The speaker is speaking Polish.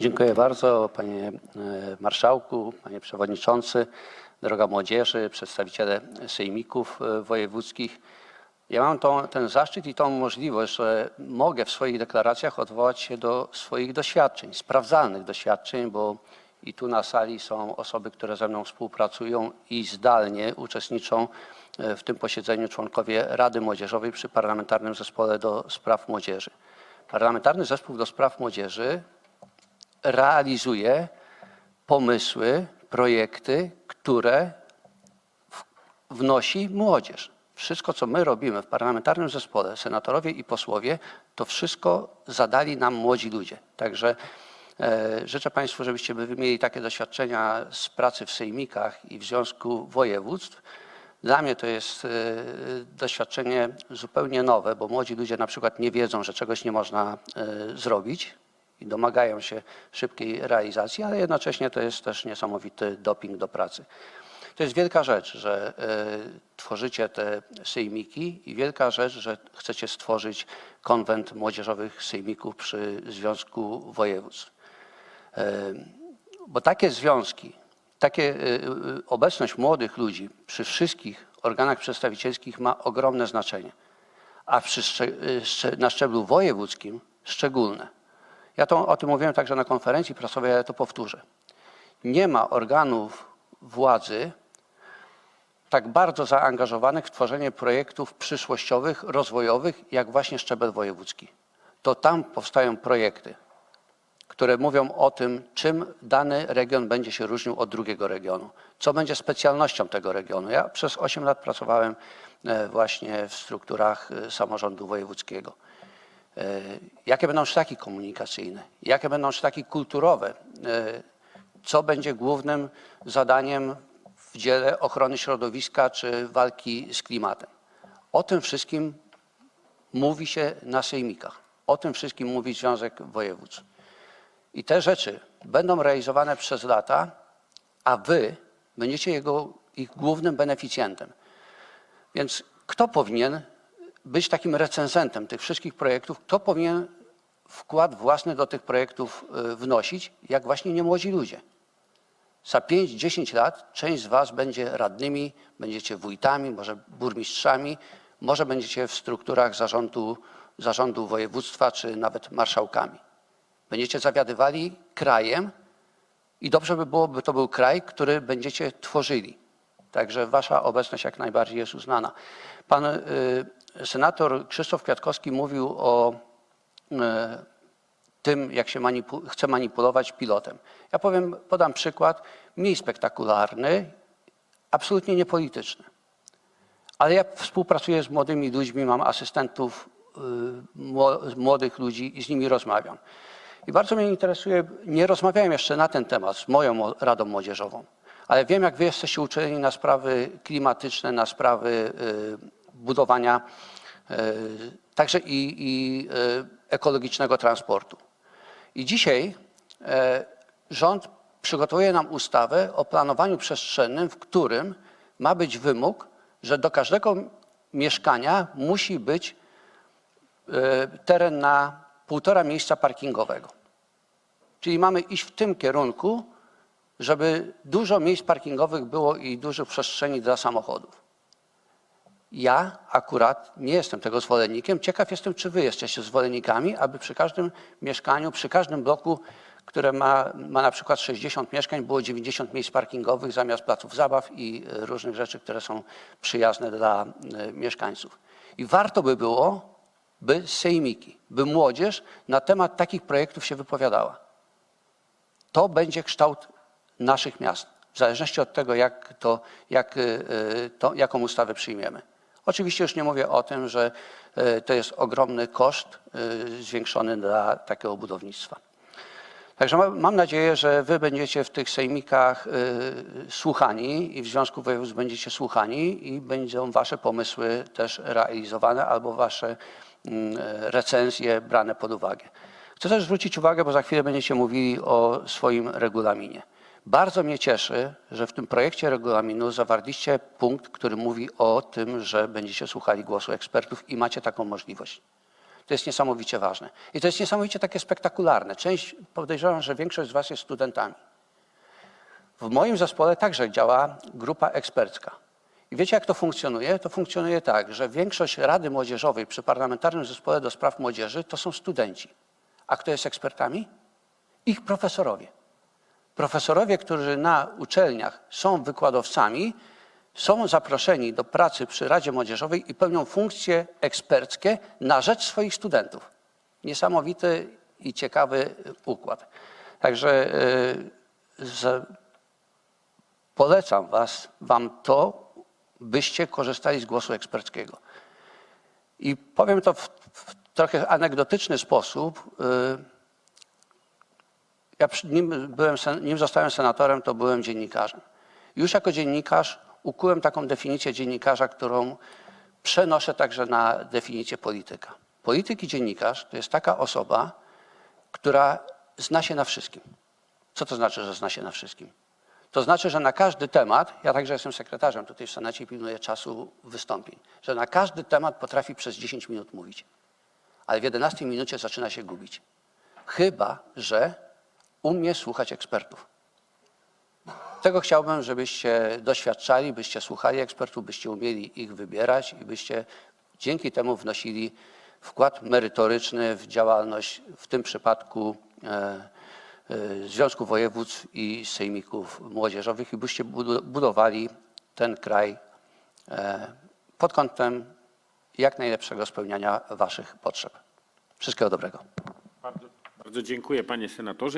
Dziękuję bardzo, panie e, marszałku, panie przewodniczący, droga młodzieży, przedstawiciele sejmików e, wojewódzkich. Ja mam ten zaszczyt i tą możliwość, że mogę w swoich deklaracjach odwołać się do swoich doświadczeń, sprawdzalnych doświadczeń, bo i tu na sali są osoby, które ze mną współpracują i zdalnie uczestniczą e, w tym posiedzeniu członkowie Rady Młodzieżowej przy Parlamentarnym Zespole do Spraw Młodzieży. Parlamentarny Zespół do Spraw Młodzieży realizuje pomysły, projekty, które wnosi młodzież. Wszystko, co my robimy w parlamentarnym zespole, senatorowie i posłowie, to wszystko zadali nam młodzi ludzie. Także e, życzę Państwu, żebyście wy mieli takie doświadczenia z pracy w sejmikach i w Związku Województw. Dla mnie to jest e, doświadczenie zupełnie nowe, bo młodzi ludzie na przykład nie wiedzą, że czegoś nie można e, zrobić i domagają się szybkiej realizacji, ale jednocześnie to jest też niesamowity doping do pracy. To jest wielka rzecz, że e, tworzycie te sejmiki i wielka rzecz, że chcecie stworzyć konwent młodzieżowych sejmików przy Związku Województw. E, Bo takie związki, takie e, obecność młodych ludzi przy wszystkich organach przedstawicielskich ma ogromne znaczenie, a przy, na szczeblu wojewódzkim szczególne. Ja to, o tym mówiłem także na konferencji prasowej, ale to powtórzę. Nie ma organów władzy tak bardzo zaangażowanych w tworzenie projektów przyszłościowych, rozwojowych, jak właśnie szczebel wojewódzki. To tam powstają projekty, które mówią o tym, czym dany region będzie się różnił od drugiego regionu, co będzie specjalnością tego regionu. Ja przez 8 lat pracowałem e, właśnie w strukturach e, samorządu wojewódzkiego. E, Jakie będą szlaki komunikacyjne, jakie będą szlaki kulturowe, e, co będzie głównym zadaniem w dziele ochrony środowiska czy walki z klimatem. O tym wszystkim mówi się na sejmikach. O tym wszystkim mówi Związek Województw. I te rzeczy będą realizowane przez lata, a wy będziecie jego, ich głównym beneficjentem. Więc kto powinien być takim recenzentem tych wszystkich projektów? Kto powinien wkład własny do tych projektów y, wnosić, jak właśnie nie młodzi ludzie? Za 5-10 lat część z Was będzie radnymi, będziecie wójtami, może burmistrzami, może będziecie w strukturach zarządu, zarządu województwa czy nawet marszałkami. Będziecie zawiadywali krajem i dobrze by było, by to był kraj, który będziecie tworzyli. Także Wasza obecność jak najbardziej jest uznana. Pan y, senator Krzysztof Kwiatkowski mówił o y, tym, jak się manipu- chce manipulować pilotem. Ja powiem, podam przykład, mniej spektakularny, absolutnie niepolityczny. Ale ja współpracuję z młodymi ludźmi, mam asystentów y, mło- młodych ludzi i z nimi rozmawiam. I bardzo mnie interesuje, nie rozmawiałem jeszcze na ten temat z moją mo- Radą Młodzieżową, ale wiem, jak wy jesteście uczuleni na sprawy klimatyczne, na sprawy y, budowania y, także i, i y, ekologicznego transportu. I dzisiaj e, rząd przygotowuje nam ustawę o planowaniu przestrzennym, w którym ma być wymóg, że do każdego mieszkania musi być e, teren na półtora miejsca parkingowego. Czyli mamy iść w tym kierunku, żeby dużo miejsc parkingowych było i dużo przestrzeni dla samochodów. Ja akurat nie jestem tego zwolennikiem. Ciekaw jestem, czy wy jesteście zwolennikami, aby przy każdym mieszkaniu, przy każdym bloku, które ma, ma na przykład 60 mieszkań, było 90 miejsc parkingowych zamiast placów zabaw i e, różnych rzeczy, które są przyjazne dla e, mieszkańców. I warto by było, by sejmiki, by młodzież na temat takich projektów się wypowiadała. To będzie kształt naszych miast, w zależności od tego, jak to, jak, y, to, jaką ustawę przyjmiemy. Oczywiście już nie mówię o tym, że y, to jest ogromny koszt y, zwiększony dla takiego budownictwa. Także mam, nadzieję, że wy będziecie w tych sejmikach y, słuchani i w Związku Województw będziecie słuchani i będą wasze pomysły też realizowane albo wasze mm, recenzje brane pod uwagę. Chcę też zwrócić uwagę, bo za chwilę będziecie mówili o swoim regulaminie. Bardzo mnie cieszy, że w tym projekcie regulaminu zawarliście punkt, który mówi o tym, że będziecie słuchali głosu ekspertów i macie taką możliwość. To jest niesamowicie ważne. I to jest niesamowicie takie spektakularne. Część, podejrzewam, że większość z Was jest studentami. W moim zespole także działa grupa ekspercka. I wiecie, jak to funkcjonuje? To funkcjonuje tak, że większość Rady Młodzieżowej przy Parlamentarnym Zespole do Spraw Młodzieży to są studenci. A kto jest ekspertami? Ich profesorowie. Profesorowie, którzy na uczelniach są wykładowcami, są zaproszeni do pracy przy Radzie Młodzieżowej i pełnią funkcje eksperckie na rzecz swoich studentów. Niesamowity i ciekawy układ. Także z, polecam was, wam to, byście korzystali z głosu eksperckiego. I powiem to w, w trochę anegdotyczny sposób. Yy, ja nim, byłem, nim zostałem senatorem, to byłem dziennikarzem. Już jako dziennikarz ukułem taką definicję dziennikarza, którą przenoszę także na definicję polityka. Polityk i dziennikarz to jest taka osoba, która zna się na wszystkim. Co to znaczy, że zna się na wszystkim? To znaczy, że na każdy temat, ja także jestem sekretarzem tutaj w Senacie i pilnuję czasu wystąpień, że na każdy temat potrafi przez 10 minut mówić, ale w 11 minucie zaczyna się gubić. Chyba, że umie słuchać ekspertów. Tego chciałbym, żebyście doświadczali, byście słuchali ekspertów, byście umieli ich wybierać i byście dzięki temu wnosili wkład merytoryczny w działalność, w tym przypadku e, e, Związku Województw i Sejmików Młodzieżowych i byście budowali ten kraj e, pod kątem jak najlepszego spełniania waszych potrzeb. Wszystkiego dobrego. Bardzo, bardzo dziękuję panie senatorze.